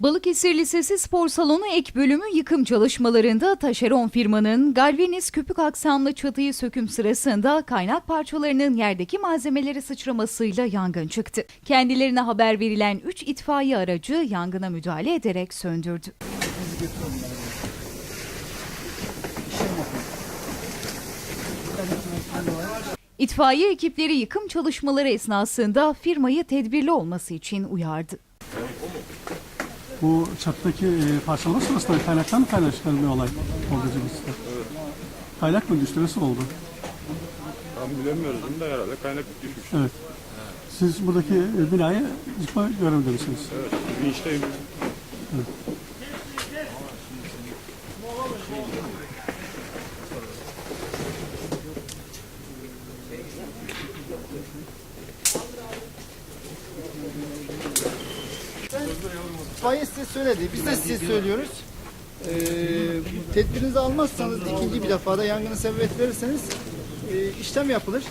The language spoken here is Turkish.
Balıkesir Lisesi Spor Salonu ek bölümü yıkım çalışmalarında taşeron firmanın galvaniz köpük aksamlı çatıyı söküm sırasında kaynak parçalarının yerdeki malzemeleri sıçramasıyla yangın çıktı. Kendilerine haber verilen 3 itfaiye aracı yangına müdahale ederek söndürdü. İtfaiye ekipleri yıkım çalışmaları esnasında firmayı tedbirli olması için uyardı. Bu çattaki e, parçalama sırasında kaynaktan mı kaynaşan bir olay oldu acaba sizde? Kaynak mı düştü? Nasıl oldu? Tam bilemiyoruz bunu da herhalde kaynak düşmüş. Evet. Siz buradaki e, binayı yıkma görevinde misiniz? Evet, vinçteyim. İtfaiye size söyledi. Biz de size söylüyoruz. Ee, tedbirinizi almazsanız ikinci bir defa da yangına sebebiyet verirseniz e, işlem yapılır.